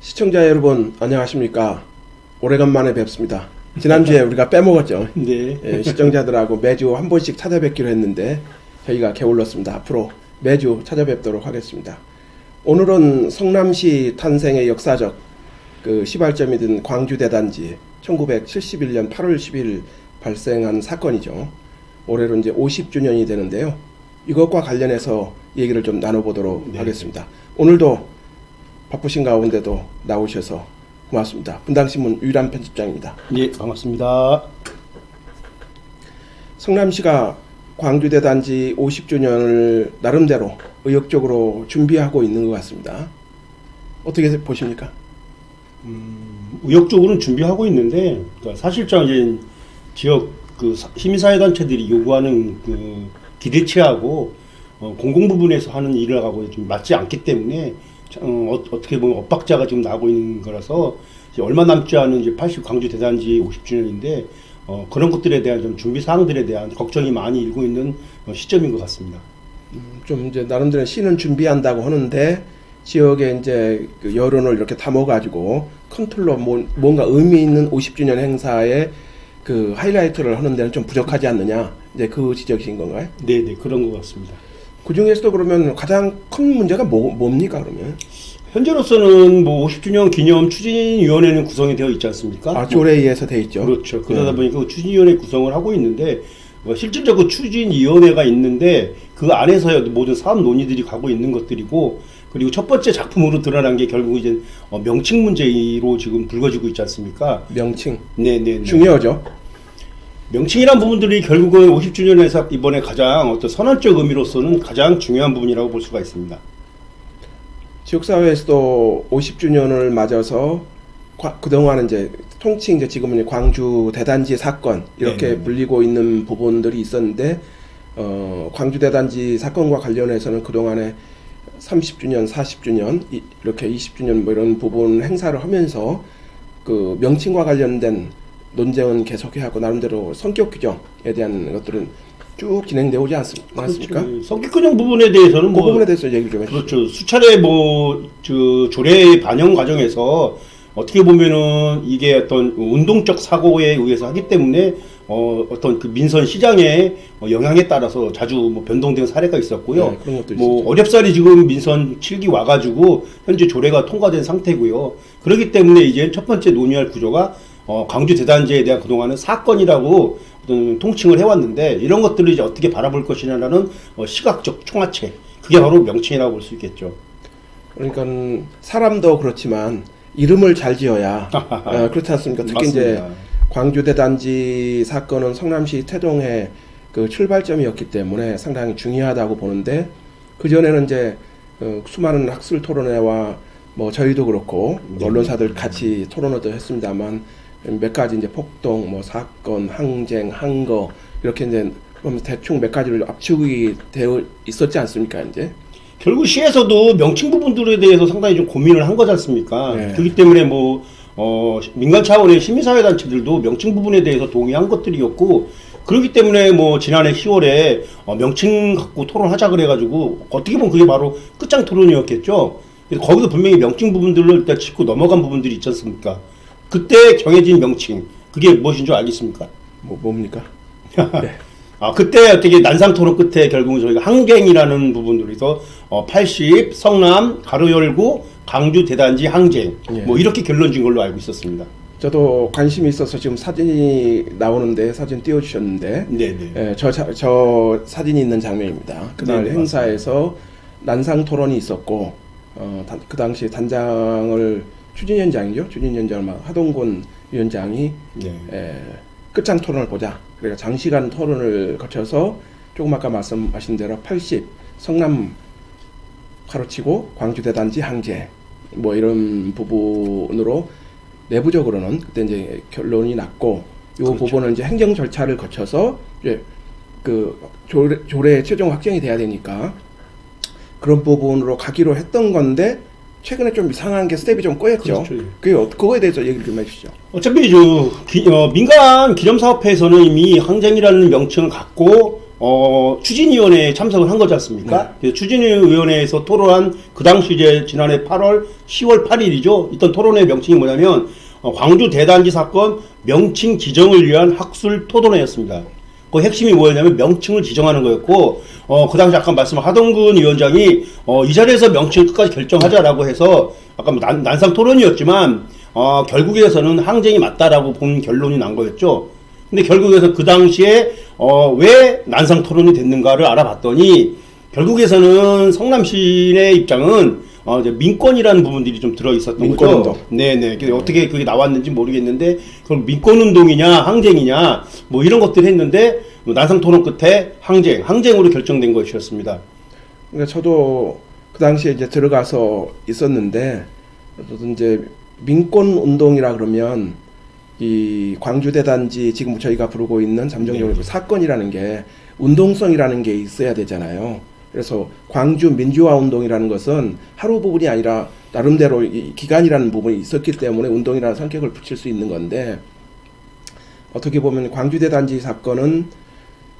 시청자 여러분 안녕하십니까? 오래간만에 뵙습니다. 지난주에 우리가 빼먹었죠. 네. 예, 시청자들하고 매주 한 번씩 찾아뵙기로 했는데 저희가 게을렀습니다. 앞으로 매주 찾아뵙도록 하겠습니다. 오늘은 성남시 탄생의 역사적 그 시발점이 된 광주대단지 1971년 8월 10일 발생한 사건이죠. 올해로 이제 50주년이 되는데요. 이것과 관련해서 얘기를 좀 나눠보도록 네. 하겠습니다. 오늘도 바쁘신 가운데도 나오셔서 고맙습니다. 분당신문 유일한 편집장입니다. 예, 반갑습니다. 성남시가 광주대 단지 50주년을 나름대로 의욕적으로 준비하고 있는 것 같습니다. 어떻게 보십니까? 음, 의욕적으로는 준비하고 있는데 그러니까 사실상 이제 지역 그 사- 시민사회단체들이 요구하는 그 기대치하고 어, 공공 부분에서 하는 일을 하고 좀 맞지 않기 때문에 자- 어, 어, 어떻게 보면 엇박자가 지금 나고 있는 거라서 얼마 남지 않은 이제 80 광주 대단지 50주년인데 어, 그런 것들에 대한 좀 준비 사항들에 대한 걱정이 많이 일고 있는 어, 시점인 것 같습니다. 음, 좀 이제 나름대로 시는 준비한다고 하는데 지역에 이제 그 여론을 이렇게 담아가지고 컨트롤로 뭐- 뭔가 의미 있는 50주년 행사에 그 하이라이트를 하는 데는 좀 부족하지 않느냐 이제 그 지적이신 건가요? 네, 네 그런 것 같습니다. 그 중에서도 그러면 가장 큰 문제가 뭐, 뭡니까 그러면? 현재로서는 뭐 50주년 기념 추진위원회는 구성이 되어 있지 않습니까? 아 조례에서 돼 있죠. 그렇죠. 그러다 네. 보니까 그 추진위원회 구성을 하고 있는데 뭐 실질적으로 추진위원회가 있는데 그 안에서 모든 사업 논의들이 가고 있는 것들이고 그리고 첫 번째 작품으로 드러난 게 결국 이제 어, 명칭 문제로 지금 불거지고 있지 않습니까? 명칭 네네. 중요하죠. 명칭이란 부분들이 결국은 50주년에서 이번에 가장 어떤 선언적 의미로서는 가장 중요한 부분이라고 볼 수가 있습니다. 지역사회에서도 50주년을 맞아서 과- 그동안은 이제 통칭 이제 지금은 광주 대단지 사건 이렇게 네네. 불리고 있는 부분들이 있었는데 어, 광주 대단지 사건과 관련해서는 그동안에 30주년, 40주년 이- 이렇게 20주년 뭐 이런 부분 행사를 하면서 그 명칭과 관련된 논쟁은 계속해야 하고 나름대로 성격 규정에 대한 것들은 쭉 진행되어 오지 않습, 않습니까? 그렇죠. 성격근형 부분에 대해서는 그 뭐 부분에 대해서 얘기 좀 해주시죠. 그렇죠. 수차례 뭐저 조례 반영 과정에서 어떻게 보면은 이게 어떤 운동적 사고에 의해서 하기 때문에 어 어떤 그 민선 시장의 어, 영향에 따라서 자주 뭐 변동된 사례가 있었고요. 네, 그런 것도 뭐 있었죠. 어렵사리 지금 민선 7기 와가지고 현재 조례가 통과된 상태고요. 그렇기 때문에 이제 첫 번째 논의할 구조가 어, 광주 대단지에 대한 그동안은 사건이라고 어떤 통칭을 해왔는데 이런 것들을 이제 어떻게 바라볼 것이냐라는 어, 시각적 총화체 그게 바로 명칭이라고 볼 수 있겠죠. 그러니까 사람도 그렇지만 이름을 잘 지어야 어, 그렇지 않습니까? 특히 이제 맞습니다. 광주 대단지 사건은 성남시 태동의 그 출발점이었기 때문에 상당히 중요하다고 보는데 그 전에는 이제 어, 수많은 학술 토론회와 뭐 저희도 그렇고 네. 언론사들 같이 토론회도 했습니다만 몇 가지 이제 폭동, 뭐 사건, 항쟁, 항거 이렇게 이제 대충 몇 가지를 압축이 되어 있었지 않습니까 이제? 결국 시에서도 명칭 부분들에 대해서 상당히 좀 고민을 한 거지 않습니까? 네. 그렇기 때문에 뭐, 어, 민간 차원의 시민사회 단체들도 명칭 부분에 대해서 동의한 것들이었고, 그렇기 때문에 뭐, 지난해 10월에 어, 명칭 갖고 토론하자 그래가지고, 어떻게 보면 그게 바로 끝장 토론이었겠죠? 거기서 분명히 명칭 부분들로 일단 짚고 넘어간 부분들이 있지 않습니까? 그때 정해진 명칭, 그게 무엇인 줄 알겠습니까? 뭐 뭡니까? 아, 그때 어떻게 난상 토론 끝에 결국은 저희가 항쟁이라는 부분들에서 어, 80 성남 가로 열고 강주 대단지 항쟁 예. 뭐 이렇게 결론 진 걸로 알고 있었습니다. 저도 관심이 있어서 지금 사진이 나오는데 사진 띄워주셨는데 네네. 예, 저, 자- 저 사진이 있는 장면입니다. 그날 네네, 행사에서 난상 토론이 있었고 어, 단- 그 당시 단장을 추진위원장이죠. 추진위원장을 막 하동곤 위원장이 네. 에, 끝장 토론을 보자. 그러니까 장시간 토론을 거쳐서 조금 아까 말씀하신 대로 80 성남 가로치고 광주 대단지 항제 뭐 이런 부분으로 내부적으로는 그때 이제 결론이 났고 요 그렇죠. 부분은 이제 행정 절차를 거쳐서 이제 그 조례, 조례 최종 확정이 돼야 되니까 그런 부분으로 가기로 했던 건데 최근에 좀 이상한 게 스텝이 좀 꼬였죠. 그렇죠. 어- 그거에 대해서 얘기를 좀 해주시죠. 어차피 저 기- 어, 민간 기념사업회에서는 이미 항쟁이라는 명칭을 갖고 어, 추진위원회에 참석을 한 거지 않습니까? 네. 그래서 추진위원회에서 토론한 그 당시 이제 지난해 8월 10월 8일이죠. 이떤 토론회 명칭이 뭐냐면 어, 광주 대단지 사건 명칭 지정을 위한 학술 토론회였습니다. 그 핵심이 뭐였냐면 명칭을 지정하는 거였고 어, 그 당시 아까 말씀 하동근 위원장이 어, 이 자리에서 명칭을 끝까지 결정하자라고 해서 아까 뭐 난, 난상 토론이었지만 어, 결국에서는 항쟁이 맞다라고 본 결론이 난 거였죠. 근데 결국에서 그 당시에 어, 왜 난상 토론이 됐는가를 알아봤더니 결국에서는 성남시의 입장은 어, 이제 민권이라는 부분들이 좀 들어 있었던 민권운동. 거죠. 네네. 그래서 어떻게 그게 나왔는지 모르겠는데 그럼 민권 운동이냐 항쟁이냐 뭐 이런 것들 했는데 뭐 난상 토론 끝에 항쟁, 항쟁으로 결정된 것이었습니다. 그러니까 저도 그 당시에 이제 들어가서 있었는데 저도 이제 민권 운동이라 그러면 이 광주 대 단지 지금 저희가 부르고 있는 잠정적으로 그 사건이라는 게 운동성이라는 게 있어야 되잖아요. 그래서 광주 민주화 운동이라는 것은 하루 부분이 아니라 나름대로 이 기간이라는 부분이 있었기 때문에 운동이라는 성격을 붙일 수 있는 건데 어떻게 보면 광주 대단지 사건은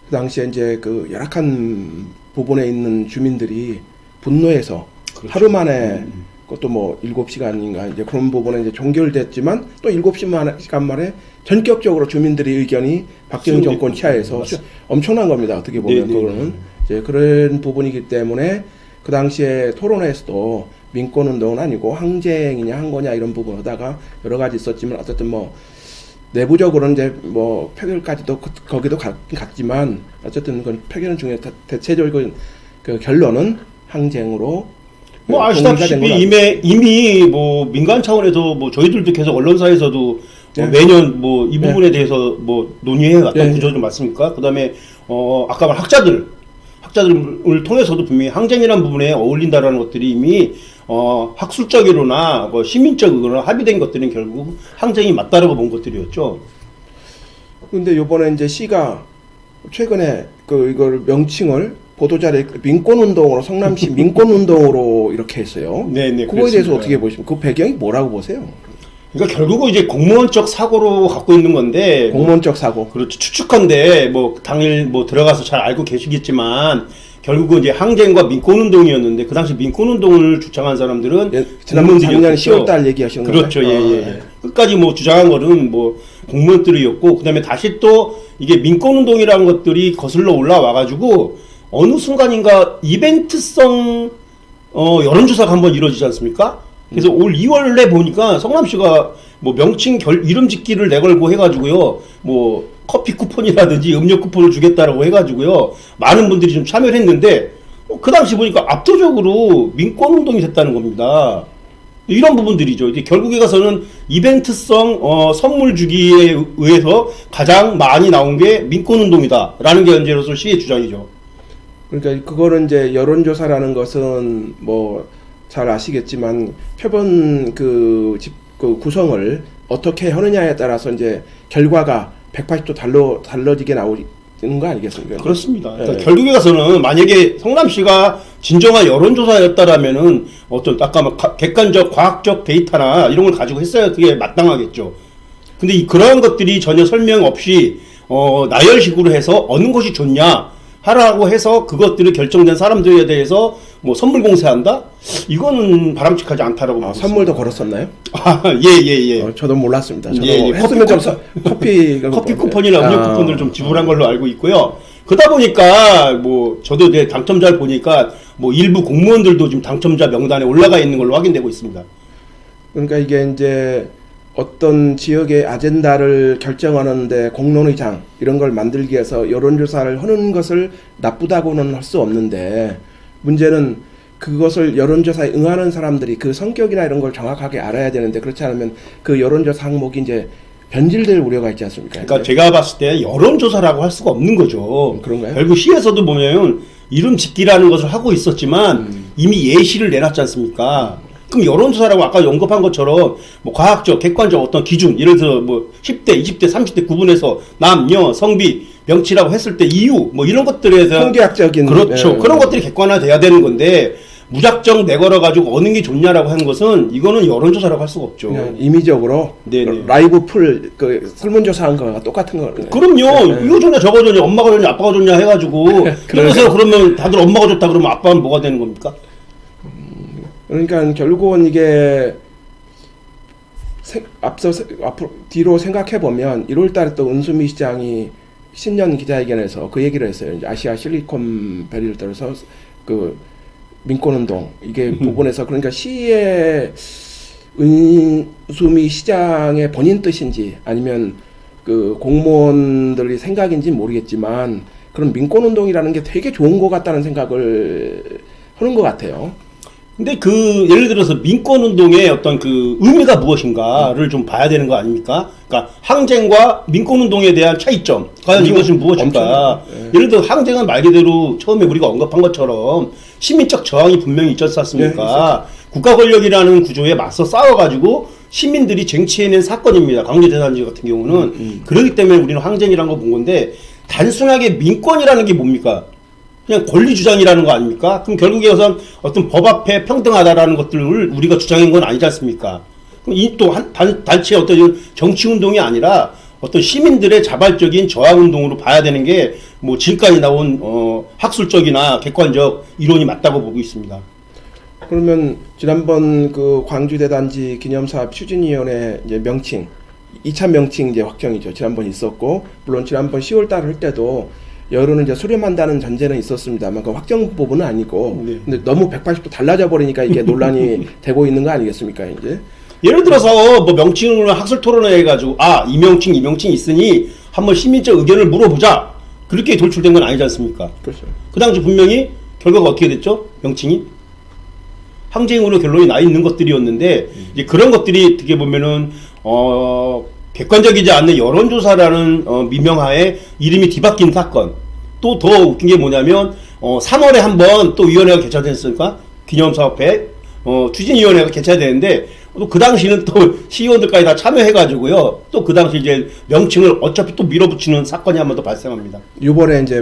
그 당시에 이제 그 열악한 부분에 있는 주민들이 분노해서 그렇죠. 하루 만에 음. 그것도 뭐 일곱 시간인가 이제 그런 부분에 이제 종결됐지만 또 일곱 시간 만에 전격적으로 주민들의 의견이 박정희. 정권 치하에서 맞습니다. 엄청난 겁니다. 어떻게 보면 네, 네, 그거는 네. 이제 그런 부분이기 때문에 그 당시에 토론회에서도 민권 운동은 아니고 항쟁이냐 한 거냐 이런 부분 하다가 여러 가지 있었지만 어쨌든 뭐 내부적으로는 이제 뭐 표결까지도 그- 거기도 갔, 갔지만 어쨌든 그 표결 중에 대- 대체적인 그 결론은 항쟁으로 뭐그 아시다시피 이미 이미 뭐 민간 차원에서 뭐 저희들도 계속 언론사에서도 뭐 네. 매년 뭐이 네. 부분에 대해서 뭐 논의해 왔던 네. 구조 좀 맞습니까? 그다음에 어 아까 말 학자들 학자들을 통해서도 분명히 항쟁이라는 부분에 어울린다라는 것들이 이미 어 학술적으로나 뭐 시민적으로나 합의된 것들은 결국 항쟁이 맞다라고 본 것들이었죠. 근데 요번에 이제 시가 최근에 그 이걸 명칭을 보도자료 민권 운동으로 성남시 민권 운동으로 이렇게 했어요. 네네. 그거에 대해서. 어떻게 보십니까? 그 배경이 뭐라고 보세요? 그러니까 결국은 이제 공무원적 사고로 갖고 있는 건데 공무원적 사고. 그렇죠. 추측한데 뭐 당일 뭐 들어가서 잘 알고 계시겠지만 결국은 이제 항쟁과 민권운동이었는데 그 당시 민권운동을 주장한 사람들은 예, 지난번 작년 공무원들이었겠죠. 10월달 얘기하시는 그렇죠. 건가요? 예, 예, 아, 예. 끝까지 뭐 주장한 거는 뭐 공무원들이었고 그다음에 다시 또 이게 민권운동이라는 것들이 거슬러 올라와 가지고 어느 순간인가 이벤트성 어, 여론조사가 한번 이루어지지 않습니까? 그래서 올 2월에 보니까 성남시가 뭐 명칭 결, 이름 짓기를 내걸고 해가지고요, 뭐 커피 쿠폰이라든지 음료 쿠폰을 주겠다라고 해가지고요, 많은 분들이 좀 참여를 했는데, 어, 그 당시 보니까 압도적으로 민권 운동이 됐다는 겁니다. 이런 부분들이죠. 이제 결국에 가서는 이벤트성 어, 선물 주기에 의해서 가장 많이 나온 게 민권 운동이다라는 게 현재로서 시의 주장이죠. 그러니까 그거는 이제 여론조사라는 것은 뭐 잘 아시겠지만 표본 그, 집, 그 구성을 어떻게 하느냐에 따라서 이제 결과가 180도 달러 달라지게 나오는 거 아니겠습니까? 그렇습니다. 그러니까 네. 결국에 가서는 만약에 성남시가 진정한 여론조사였다라면은 어떤 아까 막 가- 객관적 과학적 데이터나 이런 걸 가지고 했어야 그게 마땅하겠죠. 근데 이 그러한 것들이 전혀 설명 없이 어, 나열식으로 해서 어느 것이 좋냐 하라고 해서 그것들을 결정된 사람들에 대해서 뭐 선물 공세한다? 이거는 바람직하지 않다라고 아, 선물도 걸었었나요? 아, 예, 예, 예. 어, 저도 몰랐습니다. 저도 예, 예. 했으면 좀 커피 서- 커피 커피 쿠폰이나 음료 아, 쿠폰을 좀 지불한 걸로 알고 있고요. 그러다 보니까 뭐 저도 이제 당첨자를 보니까 뭐 일부 공무원들도 지금 당첨자 명단에 올라가 있는 걸로 확인되고 있습니다. 그러니까 이게 이제 어떤 지역의 아젠다를 결정하는데 공론의장 이런 걸 만들기 위해서 여론조사를 하는 것을 나쁘다고는 할 수 없는데 문제는 그것을 여론조사에 응하는 사람들이 그 성격이나 이런 걸 정확하게 알아야 되는데 그렇지 않으면 그 여론조사 항목이 이제 변질될 우려가 있지 않습니까? 그러니까 제가 봤을 때 여론조사라고 할 수가 없는 거죠. 그런가요? 결국 시에서도 보면 이름 짓기라는 것을 하고 있었지만 음. 이미 예시를 내놨지 않습니까? 그럼 여론조사라고 아까 언급한 것처럼 뭐 과학적, 객관적 어떤 기준, 예를 들어 뭐 10대, 20대, 30대 구분해서 남, 여, 성비, 명치라고 했을 때 이유 뭐 이런 것들에 대한 통계학적인 그렇죠. 예. 그런 것들이 객관화돼야 되는 건데 무작정 내걸어 가지고 어느 게 좋냐라고 하는 것은 이거는 여론조사라고 할 수가 없죠. 그냥 임의적으로 네네. 라이브 풀 그 설문조사한 거가 똑같은 거예요. 그럼요. 네. 이거 좋냐 저거 좋냐 엄마가 좋냐 아빠가 좋냐 해가지고 그래서 그러면 다들 엄마가 좋다 그러면 아빠는 뭐가 되는 겁니까? 그러니까 결국은 이게 세- 앞서 세- 앞으로 뒤로 생각해 보면 1월 달에 또 은수미 시장이 신년 기자회견에서 그 얘기를 했어요. 이제 아시아 실리콘 밸리를 따라서 그 민권운동 이게 부분에서 그러니까 시의 은수미 시장의 본인 뜻인지 아니면 그 공무원들의 생각인지 모르겠지만 그런 민권운동이라는 게 되게 좋은 것 같다는 생각을 하는 것 같아요. 근데 그 예를 들어서 민권 운동의 어떤 그 의미가 무엇인가를 좀 봐야 되는 거 아닙니까? 그러니까 항쟁과 민권 운동에 대한 차이점. 과연 엄청- 이것은 무엇일까? 예. 예를 들어 항쟁은 말 그대로 처음에 우리가 언급한 것처럼 시민적 저항이 분명히 있지 않습니까? 네, 국가 권력이라는 구조에 맞서 싸워가지고 시민들이 쟁취해낸 사건입니다. 광주 대단지 같은 경우는 음, 그렇기 때문에 우리는 항쟁이라는 거 본 건데 단순하게 민권이라는 게 뭡니까? 그냥 권리 주장이라는 거 아닙니까? 그럼 결국에 서 어떤 법 앞에 평등하다라는 것들을 우리가 주장한 건 아니지 않습니까? 그럼 이또한 단체의 어떤 정치 운동이 아니라 어떤 시민들의 자발적인 저항 운동으로 봐야 되는 게 뭐 지금까지 나온 어 학술적이나 객관적 이론이 맞다고 보고 있습니다. 그러면 지난번 그 광주 대단지 기념사업 추진위원회 이제 명칭 2차 명칭 이제 확정이죠. 지난번 있었고 물론 지난번 10월 달 할 때도 여론을 이제 수렴한다는 전제는 있었습니다만 그 확정 부분은 아니고 네. 근데 너무 180도 달라져 버리니까 이게 논란이 되고 있는 거 아니겠습니까 이제 예를 들어서 뭐 명칭을 학술 토론회 해가지고 아 이 명칭 이 명칭 있으니 한번 시민적 의견을 물어보자 그렇게 돌출된 건 아니지 않습니까? 그렇죠. 그 당시 분명히 결과가 어떻게 됐죠? 명칭이 항쟁으로 결론이 나 있는 것들이었는데 이제 그런 것들이 어떻게 보면은 어 객관적이지 않는 여론조사라는 어, 미명하에 이름이 뒤바뀐 사건. 또 더 웃긴 게 뭐냐면 어 3월에 한번 또 위원회가 개최됐으니까 기념사업회 어 추진위원회가 개최되는데 또 그 당시는 또 시의원들까지 다 참여해가지고요. 또 그 당시 이제 명칭을 어차피 또 밀어붙이는 사건이 한 번 더 발생합니다. 이번에 이제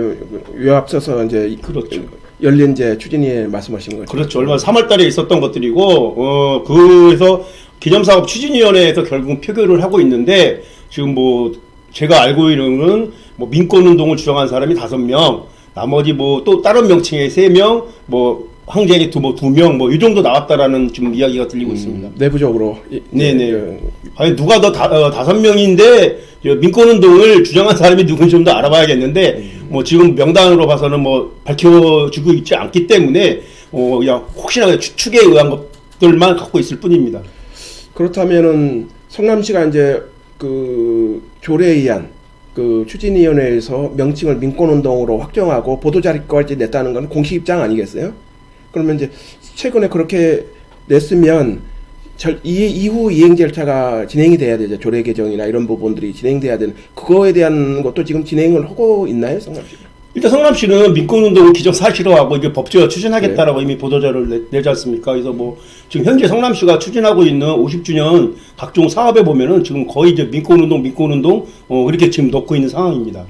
요 앞서서 이제 그렇죠. 열린 이제 추진위에 말씀하신 거죠. 그렇죠. 얼마 3월 달에 있었던 것들이고, 어, 그래서 기념사업 추진위원회에서 결국 표결을 하고 있는데, 지금 뭐, 제가 알고 있는 뭐, 민권운동을 주장한 사람이 다섯 명 나머지 뭐, 또 다른 명칭에 세 명 뭐 황제에게 두, 뭐, 두 명, 뭐, 이 정도 나왔다라는 지금 이야기가 들리고 있습니다. 음, 내부적으로 이- 네네. 그 과연 누가 더 다, 어, 다섯 명인데 저 민권운동을 주장한 사람이 누군지 좀 더 알아봐야겠는데 뭐 지금 명단으로 봐서는 뭐 밝혀지고 있지 않기 때문에 어 그냥 혹시나 추측에 의한 것들만 갖고 있을 뿐입니다. 그렇다면은 성남시가 이제 그 조례에 의한 그 추진위원회에서 명칭을 민권운동으로 확정하고 보도자료까지 냈다는 건 공식 입장 아니겠어요? 그러면 이제 최근에 그렇게 냈으면 절, 이 이후 이행 절차가 진행이 돼야 되죠. 조례 개정이나 이런 부분들이 진행돼야 되는 그거에 대한 것도 지금 진행을 하고 있나요, 성남시? 일단 성남시는 민권운동을 기정사실화하고 이게 법제화 추진하겠다라고 이미 보도자료를 내, 내지 않습니까? 그래서 뭐 지금 현재 성남시가 추진하고 있는 50주년 각종 사업에 보면은 지금 거의 이제 민권운동, 민권운동 어 이렇게 지금 넣고 있는 상황입니다.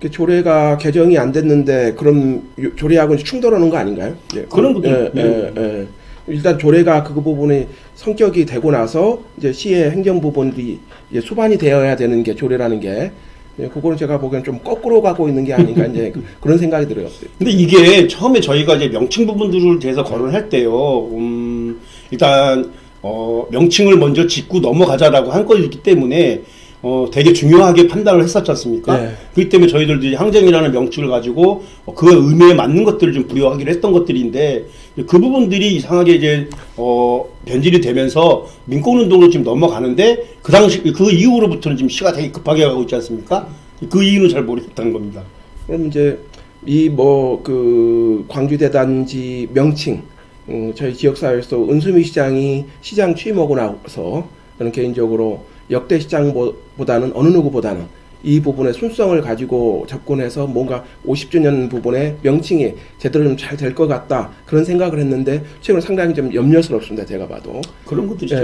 그 조례가 개정이 안 됐는데 그럼 요- 조례하고는 충돌하는 거 아닌가요? 예, 그런 것도 예, 네. 예, 예. 일단 조례가 그 부분이 성격이 되고 나서 이제 시의 행정 부분이 이제 수반이 되어야 되는 게 조례라는 게 예, 그거는 제가 보기엔 좀 거꾸로 가고 있는 게 아닌가 이제 그런 생각이 들어요. 근데 이게 처음에 저희가 이제 명칭 부분들을 대해서 거론할 때요, 음, 일단, 어, 명칭을 먼저 짚고 넘어가자라고 한 것이기 때문에, 어, 되게 중요하게 판단을 했었지 않습니까? 네. 그렇기 때문에 저희들도 이제 항쟁이라는 명칭을 가지고 어, 그 의미에 맞는 것들을 좀 부여하기로 했던 것들인데, 그 부분들이 이상하게 이제, 어, 변질이 되면서 민권운동으로 지금 넘어가는데, 그 당시, 그 이후로부터는 지금 시가 되게 급하게 가고 있지 않습니까? 그 이유는 잘 모르겠다는 겁니다. 그럼 이제 이 뭐 그 광주대단지 명칭 음, 저희 지역사회에서 은수미 시장이 시장 취임하고 나서 저는 개인적으로 역대 시장보다는 어느 누구보다는 이 부분의 순성을 가지고 접근해서 뭔가 50주년 부분의 명칭이 제대로 좀 잘 될 것 같다 그런 생각을 했는데 최근 상당히 좀 염려스럽습니다 제가 봐도 그런 것들이 예,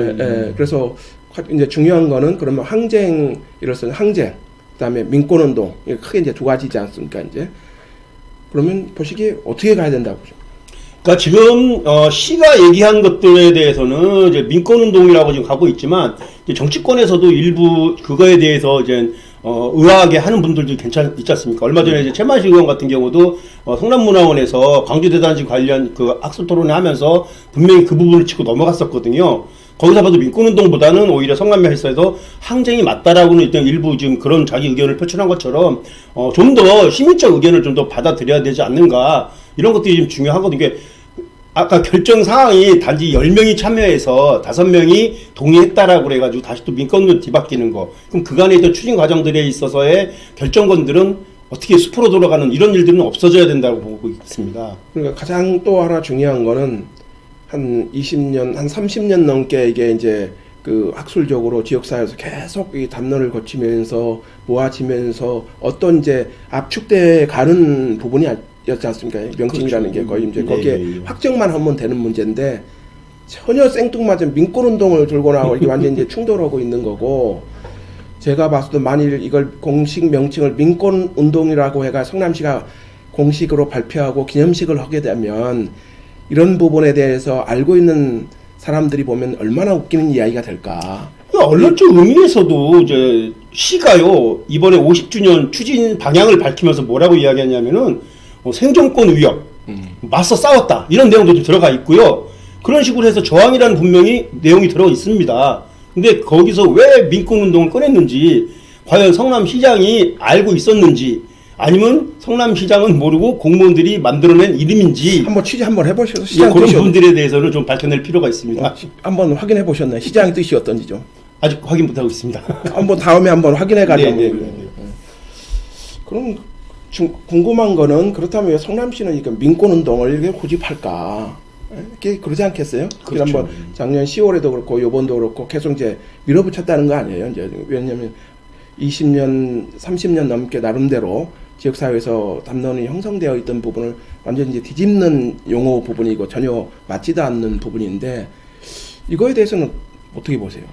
예. 그래서 화- 이제 중요한 거는 그러면 항쟁 이로서는 항쟁 그다음에 민권운동 크게 이제 두 가지지 않습니까 이제 그러면 보시기에 어떻게 가야 된다고 보죠? 그러니까 지금 어, 시가 얘기한 것들에 대해서는 이제 민권 운동이라고 지금 가고 있지만 정치권에서도 일부 그거에 대해서 이제 어, 의아하게 하는 분들도 괜찮 있지 않습니까? 얼마 전에 이제 최만식 의원 같은 경우도 어, 성남문화원에서 광주대단지 관련 그 학술 토론회 하면서 분명히 그 부분을 짚고 넘어갔었거든요. 거기서 봐도 민권운동보다는 오히려 성남에서 항쟁이 맞다라고는 일단 일부 지금 그런 자기 의견을 표출한 것처럼 어, 좀 더 시민적 의견을 좀 더 받아들여야 되지 않는가 이런 것들이 좀 중요하거든요. 이게 아까 결정 사항이 단지 10명이 참여해서 5명이 동의했다라고 그래가지고 다시 또 민권으로 뒤바뀌는 거. 그럼 그간의 또 추진 과정들에 있어서의 결정권들은 어떻게 숲으로 돌아가는 이런 일들은 없어져야 된다고 보고 있습니다. 그러니까 가장 또 하나 중요한 거는 한 20년, 한 30년 넘게 이게 이제 그 학술적으로 지역사회에서 계속 이 담론을 거치면서 모아지면서 어떤 이제 압축돼 가는 부분이 였지 않습니까? 명칭이라는 게 거의 이제 네, 거기에 네, 네. 확정만 하면 되는 문제인데 전혀 생뚱맞은 민권 운동을 들고 나오고 이게 완전 이제 충돌하고 있는 거고 제가 봤을 때 만일 이걸 공식 명칭을 민권 운동이라고 해가 성남시가 공식으로 발표하고 기념식을 하게 되면 이런 부분에 대해서 알고 있는 사람들이 보면 얼마나 웃기는 이야기가 될까. 그 언론적 의미에서도 이제 시가요 이번에 50주년 추진 방향을 밝히면서 뭐라고 이야기했냐면은 어, 생존권 위협, 맞서 싸웠다 이런 내용도 좀 들어가 있고요. 그런 식으로 해서 저항이라는 분명히 내용이 들어 있습니다. 근데 거기서 왜 민권운동을 꺼냈는지 과연 성남시장이 알고 있었는지 아니면 성남시장은 모르고 공무원들이 만들어낸 이름인지 한번 취재 한번 해보셔서 예, 시장 그런 뜻이 어떤- 부분들에 대해서는 좀 밝혀낼 필요가 있습니다. 어, 시- 한번 확인해 보셨나요? 시장 뜻이 어떤지 좀. 아직 확인 못하고 있습니다. 한번 다음에 한번 확인해 가자고. 네, 네, 네, 네. 그럼 중- 궁금한 거는 그렇다면 왜 성남시는 이거 민권 운동을 이렇게 고집할까? 이렇게 그러지 않겠어요? 그렇죠. 지난번 작년 10월에도 그렇고 요번도 그렇고 계속 이제 밀어붙였다는 거 아니에요? 이제 왜냐하면 20년, 30년 넘게 나름대로 지역사회에서 담론이 형성되어 있던 부분을 완전히 이제 뒤집는 용어 부분이고 전혀 맞지도 않는 부분인데 이거에 대해서는 어떻게 보세요?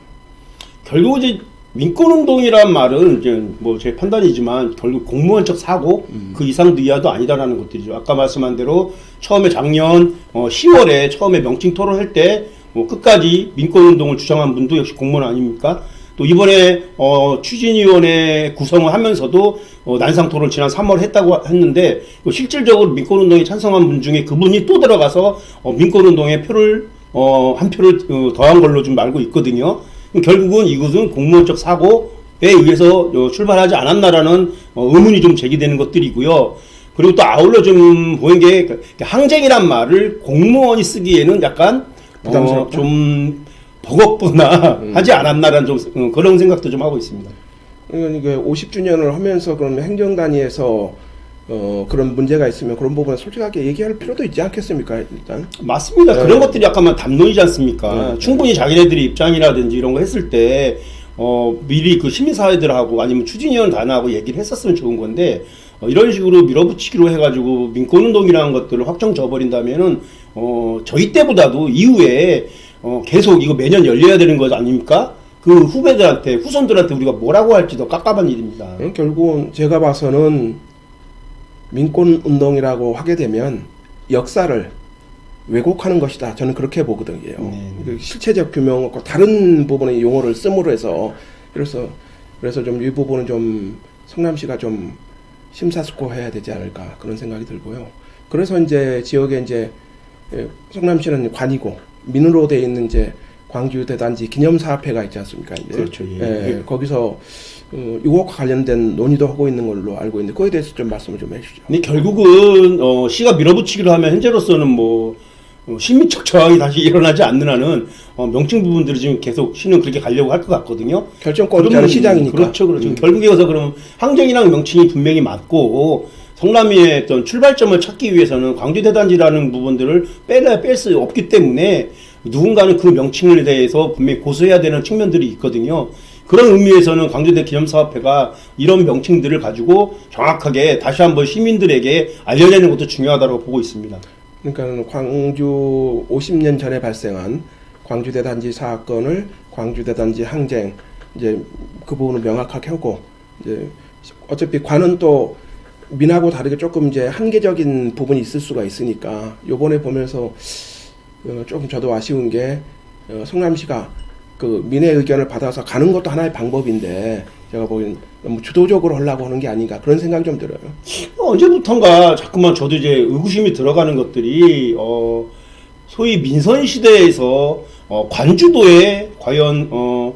결국 이제 민권운동이란 말은 이제 뭐 제 판단이지만 결국 공무원적 사고 그 이상도 이하도 아니다라는 것들이죠. 아까 말씀한 대로 처음에 작년 어 10월에 처음에 명칭 토론할 때 뭐 끝까지 민권운동을 주장한 분도 역시 공무원 아닙니까? 또 이번에 어 추진위원회 구성을 하면서도 어 난상 토론 지난 3월 했다고 했는데 그 실질적으로 민권운동에 찬성한 분 중에 그분이 또 들어가서 어 민권운동에 표를 어 한 표를 어, 더한 걸로 좀 알고 있거든요. 결국은 이것은 공무원적 사고에 의해서 어, 출발하지 않았나라는 어, 의문이 좀 제기되는 것들이고요. 그리고 또 아울러 좀 보인 게그 항쟁이란 말을 공무원이 쓰기에는 약간 어? 좀 버겁거나 하지 않았나라는 좀 어, 그런 생각도 좀 하고 있습니다. 이게 50주년을 하면서 그러면 행정 단위에서 어, 그런 문제가 있으면 그런 부분에 솔직하게 얘기할 필요도 있지 않겠습니까? 일단 맞습니다. 네. 그런 것들이 약간 담론이지 않습니까? 네. 충분히 자기네들이 입장이라든지 이런 거 했을 때, 어, 미리 그 시민사회들하고 아니면 추진위원 단하고 얘기를 했었으면 좋은 건데, 어, 이런 식으로 밀어붙이기로 해가지고 민권운동이라는 것들을 확정 져버린다면은, 어, 저희 때보다도 이후에, 어, 계속 이거 매년 열려야 되는 거 아닙니까? 그 후배들한테, 후손들한테 우리가 뭐라고 할지 더 깝깝한 일입니다. 어, 결국은 제가 봐서는 민권 운동이라고 하게 되면 역사를 왜곡하는 것이다. 저는 그렇게 보거든요. 네. 그 실체적 규명 없고 다른 부분의 용어를 씀으로 해서 그래서 그래서 좀 이 부분은 좀 성남시가 좀 심사숙고해야 되지 않을까 그런 생각이 들고요. 그래서 이제 지역에 이제 예, 성남시는 관이고 민으로 돼 있는 이제 광주 대단지 기념사업회가 있지 않습니까? 이제. 그렇죠, 예. 예, 거기서 어, 이것과 관련된 논의도 하고 있는 걸로 알고 있는데 그거에 대해서 좀 말씀을 좀 해주시죠. 근데 결국은 어, 시가 밀어붙이기로 하면 현재로서는 뭐 어, 심리적 저항이 다시 일어나지 않는 한은 어, 명칭 부분들이 지금 계속 시는 그렇게 가려고 할 것 같거든요. 결정권자는 그러면 시장이니까. 그렇죠, 그렇죠. 음. 결국에 가서 그럼 항쟁이랑 명칭이 분명히 맞고 성남의 어떤 출발점을 찾기 위해서는 광주 대단지라는 부분들을 빼려 뺄수 없기 때문에 누군가는 그 명칭에 대해서 분명히 고수해야 되는 측면들이 있거든요. 그런 의미에서는 광주대 기념사업회가 이런 명칭들을 가지고 정확하게 다시 한번 시민들에게 알려내는 것도 중요하다고 보고 있습니다. 그러니까 광주 50년 전에 발생한 광주대 단지 사건을 광주대 단지 항쟁 이제 그 부분을 명확하게 하고 이제 어차피 관은 또 민하고 다르게 조금 이제 한계적인 부분이 있을 수가 있으니까 요번에 보면서 어, 조금 저도 아쉬운 게 어, 성남시가 그 민의 의견을 받아서 가는 것도 하나의 방법인데 제가 보기엔 너무 주도적으로 하려고 하는 게 아닌가 그런 생각이 좀 들어요. 언제부턴가 자꾸만 저도 이제 의구심이 들어가는 것들이 어 소위 민선 시대에서 어 관주도에 과연 어,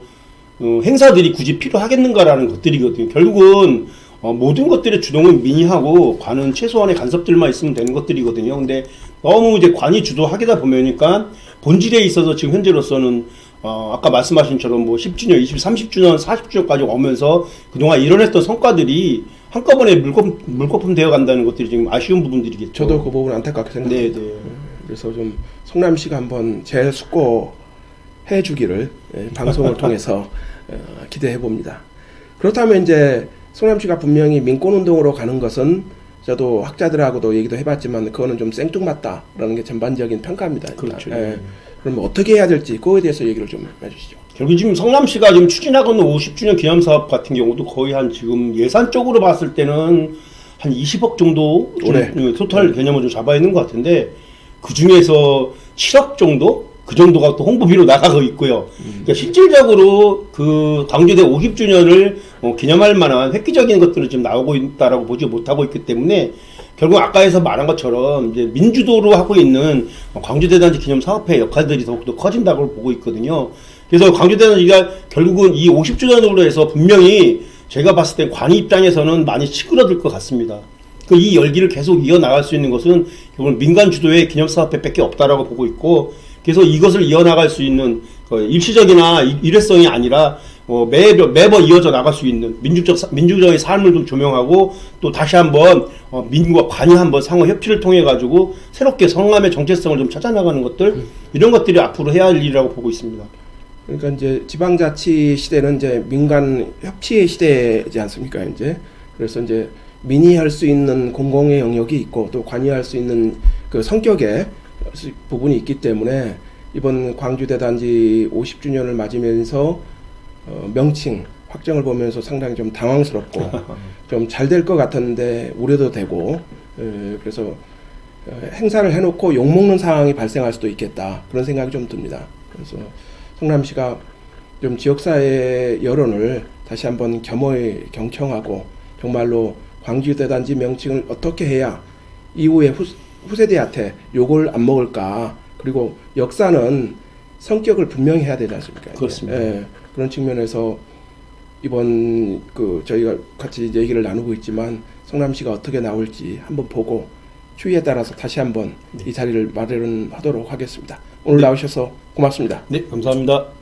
어, 행사들이 굳이 필요하겠는가라는 것들이거든요. 결국은 어, 모든 것들의 주동은 민의하고 관은 최소한의 간섭들만 있으면 되는 것들이거든요. 근데 너무 이제 관이 주도하게다 보니까 본질에 있어서 지금 현재로서는 어, 아까 말씀하신 처럼 뭐 10주년, 20, 30주년, 40주년까지 오면서 그동안 이뤄냈던 성과들이 한꺼번에 물거품, 물거품 되어 간다는 것들이 지금 아쉬운 부분들이겠죠. 저도 그 부분 안타깝게 네, 생각합니다. 네. 그래서 좀 성남시가 한번 제 숙고 해주기를 예, 방송을 통해서 어, 기대해 봅니다. 그렇다면 이제 성남시가 분명히 민권운동으로 가는 것은 저도 학자들하고도 얘기도 해봤지만 그거는 좀 생뚱맞다라는 게 전반적인 평가입니다. 그렇죠. 예. 그럼 어떻게 해야 될지 그거에 대해서 얘기를 좀 해주시죠. 결국 지금 성남시가 지금 추진하고 있는 50주년 기념 사업 같은 경우도 거의 한 지금 예산적으로 봤을 때는 한 20억 정도 좀 올해. 예, 토탈 개념을 좀 잡아 있는 것 같은데 그 중에서 7억 정도 그 정도가 또 홍보비로 나가고 있고요. 그러니까 실질적으로 그 광주대 50주년을 어, 기념할 만한 획기적인 것들은 지금 나오고 있다라고 보지 못하고 있기 때문에 결국 아까에서 말한 것처럼 이제 민주도로 하고 있는 광주대단지 기념 사업회 역할들이 더욱더 커진다고 보고 있거든요. 그래서 광주대단지가 결국은 이 50주년으로 해서 분명히 제가 봤을 때 관이 입장에서는 많이 치그러들 것 같습니다. 그 이 열기를 계속 이어나갈 수 있는 것은 결국 민간 주도의 기념사업회밖에 없다라고 보고 있고 그래서 이것을 이어나갈 수 있는 그 일시적이나 일- 일회성이 아니라 어, 매번 매번 이어져 나갈 수 있는 민주적 사- 민주적인 삶을 좀 조명하고 또 다시 한번 어, 민과 관이 한번 상호 협치를 통해 가지고 새롭게 성남의 정체성을 좀 찾아 나가는 것들 이런 것들이 앞으로 해야 할 일이라고 보고 있습니다. 그러니까 이제 지방자치 시대는 이제 민간 협치의 시대지 않습니까 이제 그래서 이제 민의할 수 있는 공공의 영역이 있고 또 관여할 수 있는 그 성격의 부분이 있기 때문에 이번 광주대단지 50주년을 맞으면서 어, 명칭 확정을 보면서 상당히 좀 당황스럽고 좀 잘 될 것 같았는데 우려도 되고 에, 그래서 어, 행사를 해놓고 욕먹는 상황이 발생할 수도 있겠다 그런 생각이 좀 듭니다. 그래서 성남시가 좀 지역사회 여론을 다시 한번 겸허히 경청하고 정말로 광주대단지 명칭을 어떻게 해야 이후에 후, 후세대한테 욕을 안 먹을까 그리고 역사는 성격을 분명히 해야 되지 않습니까? 그렇습니다. 예, 그런 측면에서 이번 그 저희가 같이 얘기를 나누고 있지만 성남시가 어떻게 나올지 한번 보고 추이에 따라서 다시 한번 이 자리를 마련하도록 하겠습니다. 오늘 나오셔서 고맙습니다. 네, 감사합니다.